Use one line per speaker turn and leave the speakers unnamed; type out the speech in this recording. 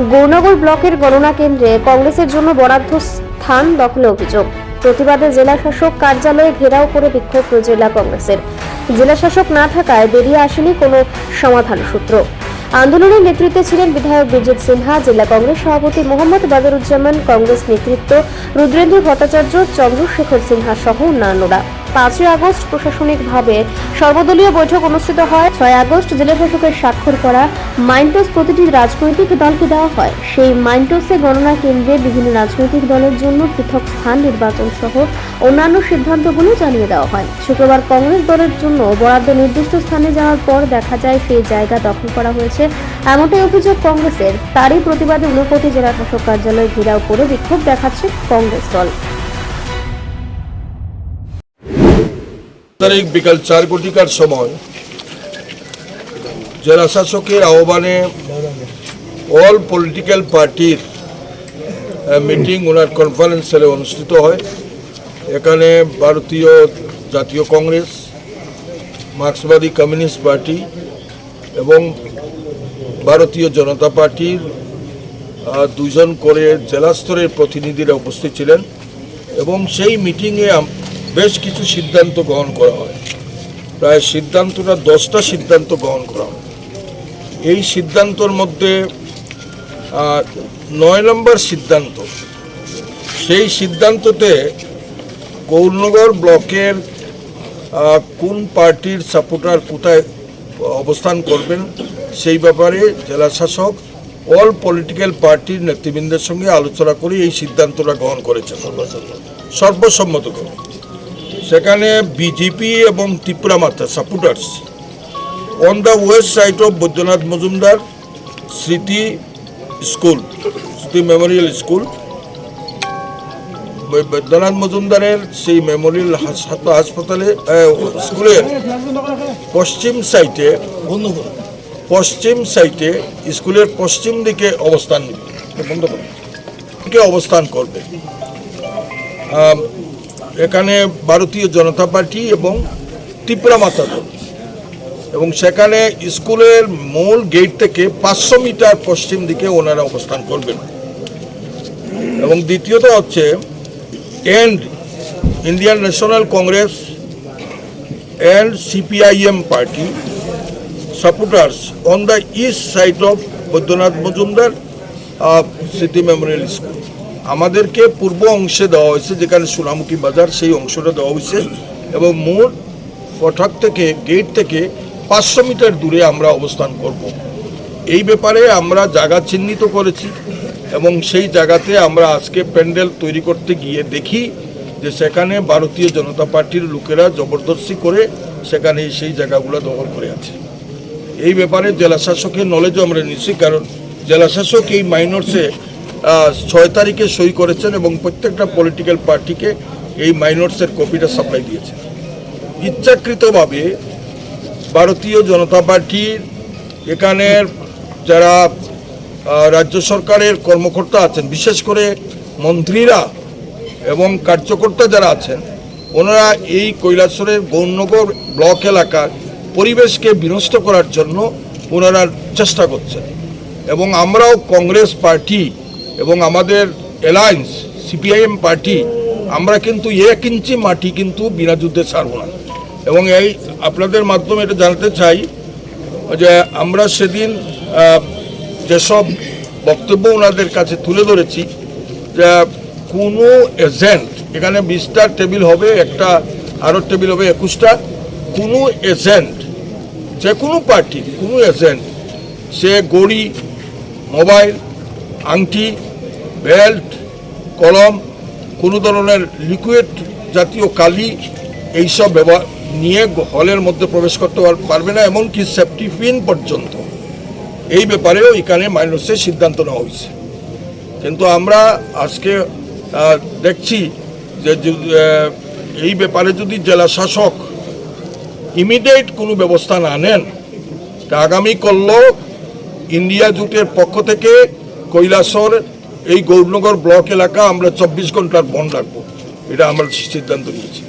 গৌরনগর ব্লকের গণনা কেন্দ্রে কংগ্রেসের জন্য বরাদ্দ স্থান দখলে অভিযোগ। প্রতিবাদে জেলা শাসক কার্যালয়ে ঘেরাও করে বিক্ষোভ জেলা কংগ্রেসের। জেলা শাসক না থাকায় বেরিয়ে আসেনি কোনো সমাধান সূত্র। আন্দোলনের নেতৃত্বে ছিলেন বিধায়ক বিজিত সিনহা, জেলা কংগ্রেস সভাপতি মোহাম্মদ বাদরুজ্জামান, কংগ্রেস নেতৃত্ব রুদ্রেন্দ্র ভট্টাচার্য, চন্দ্রশেখর সিনহা সহ অন্যান্যরা। পাঁচই আগস্ট প্রশাসনিকভাবে সর্বদলীয় বৈঠক অনুষ্ঠিত হয়। ছয় আগস্ট জেলা শাসকের স্বাক্ষর করা মাইন্টোস প্রতিটি রাজনৈতিক দলকে দেওয়া হয়। সেই মাইন্টোসে গণনা কেন্দ্রে বিভিন্ন রাজনৈতিক দলের জন্য পৃথক স্থান নির্বাচন সহ অন্যান্য সিদ্ধান্তগুলো জানিয়ে দেওয়া হয়। শুক্রবার কংগ্রেস দলের জন্য বরাদ্দ নির্দিষ্ট স্থানে যাওয়ার পর দেখা যায় সেই জায়গা দখল করা হয়েছে। এমনটাই অভিযোগ কংগ্রেসের। তারই প্রতিবাদে ঊনকোটি জেলা শাসক কার্যালয় ঘেরাও করে বিক্ষোভ দেখাচ্ছে কংগ্রেস দল।
তারিখ বিকাল চার কোটিকার সময় জেলা শাসকের আহ্বানে অল পলিটিক্যাল পার্টির মিটিং ওনার কনফারেন্স সেলে অনুষ্ঠিত হয়। এখানে ভারতীয় জাতীয় কংগ্রেস, মার্ক্সবাদী কমিউনিস্ট পার্টি এবং ভারতীয় জনতা পার্টির দুজন করে জেলা স্তরের প্রতিনিধিরা উপস্থিত ছিলেন এবং সেই মিটিংয়ে বেশ কিছু সিদ্ধান্ত গ্রহণ করা হয়। প্রায় সিদ্ধান্তটা দশটা সিদ্ধান্ত গ্রহণ করা হয়। এই সিদ্ধান্তর মধ্যে নয় নম্বর সিদ্ধান্ত, সেই সিদ্ধান্ততে গৌরনগর ব্লকের কোন পার্টির সাপোর্টার কোথায় অবস্থান করবেন, সেই ব্যাপারে জেলা শাসক অল পলিটিক্যাল পার্টির নেতৃবৃন্দের সঙ্গে আলোচনা করে এই সিদ্ধান্তটা গ্রহণ করেছেন। সর্বসম্মত করে। সেখানে বিজেপি এবং Tipra Motha supporters on the west side of Baidyanath Majumdar Smriti school Smriti Memorial school Baidyanath মজুমদারের সেই মেমোরিয়াল হাস- হাসপাতালে স্কুলের পশ্চিম সাইটে পশ্চিম সাইটে স্কুলের পশ্চিম দিকে অবস্থান বন্ধ। অবস্থান করবে এখানে ভারতীয় জনতা পার্টি এবং ত্রিপুরা মাতা দল। এবং সেখানে স্কুলের মূল গেট থেকে পাঁচশো মিটার পশ্চিম দিকে ওনারা অবস্থান করবেন। এবং দ্বিতীয়ত হচ্ছে and Indian National Congress and CPIM party supporters on the east side of Baidyanath Majumdar city memorial school. আমাদেরকে পূর্ব অংশে দেওয়া হয়েছে, যেখানে সোনামুখী বাজার, সেই অংশটা দেওয়া হয়েছে। এবং মূল ফটক থেকে, গেট থেকে পাঁচশো মিটার দূরে আমরা অবস্থান করব। এই ব্যাপারে আমরা জায়গা চিহ্নিত করেছি এবং সেই জায়গাতে আমরা আজকে প্যান্ডেল তৈরি করতে গিয়ে দেখি যে সেখানে ভারতীয় জনতা পার্টির লোকেরা জবরদস্তি করে সেখানে সেই জায়গাগুলো দখল করে আছে। এই ব্যাপারে জেলা শাসকের নলেজও আমরা নিচ্ছি, কারণ জেলা শাসক এই মাইনরসে ছয় তারিখে সই করেছেন এবং প্রত্যেকটা পলিটিক্যাল পার্টিকে এই মাইনরসের কপিটা সাপ্লাই দিয়েছেন। ইচ্ছাকৃতভাবে ভারতীয় জনতা পার্টির এখানের যারা রাজ্য সরকারের কর্মকর্তা আছেন, বিশেষ করে মন্ত্রীরা এবং কার্যকর্তা যারা আছেন, ওনারা এই কৈলাসরের গৌরনগর ব্লক এলাকার পরিবেশকে বিনষ্ট করার জন্য ওনারা চেষ্টা করছেন। এবং আমরাও কংগ্রেস পার্টি এবং আমাদের অ্যালায়েন্স সিপিআইএম পার্টি, আমরা কিন্তু এক ইঞ্চি মাটি কিন্তু বিনা যুদ্ধে ছাড়ব না। এবং এই আপনাদের মাধ্যমে এটা জানতে চাই যে আমরা সেদিন যেসব বক্তব্য ওনাদের কাছে তুলে ধরেছি, যে কোনো এজেন্ট, এখানে বিশটা টেবিল হবে, একটা আরও টেবিল হবে, একুশটা, কোনো এজেন্ট, যে কোনো পার্টি, কোনো এজেন্ট, সে গড়ি, মোবাইল, আংটি বেল্ট, কলম, কোনো ধরনের লিকুইড জাতীয় কালি এইসব ব্যবহার নিয়ে হলের মধ্যে প্রবেশ করতে পার- পারবে না, এমনকি সেফটি পিন পর্যন্ত। এই ব্যাপারেও এখানে মাইনসের সিদ্ধান্ত নেওয়া হয়েছে। কিন্তু আমরা আজকে দেখছি যে এই ব্যাপারে যদি জেলা শাসক ইমিডিয়েট কোনো ব্যবস্থা না নেন, তা আগামী কল্ল ইন্ডিয়া জুটের পক্ষ থেকে কৈলাসর এই গৌরনগর ব্লক এলাকা আমরা চব্বিশ ঘণ্টার বন্ধ রাখব। এটা আমরা সিদ্ধান্ত নিয়েছি।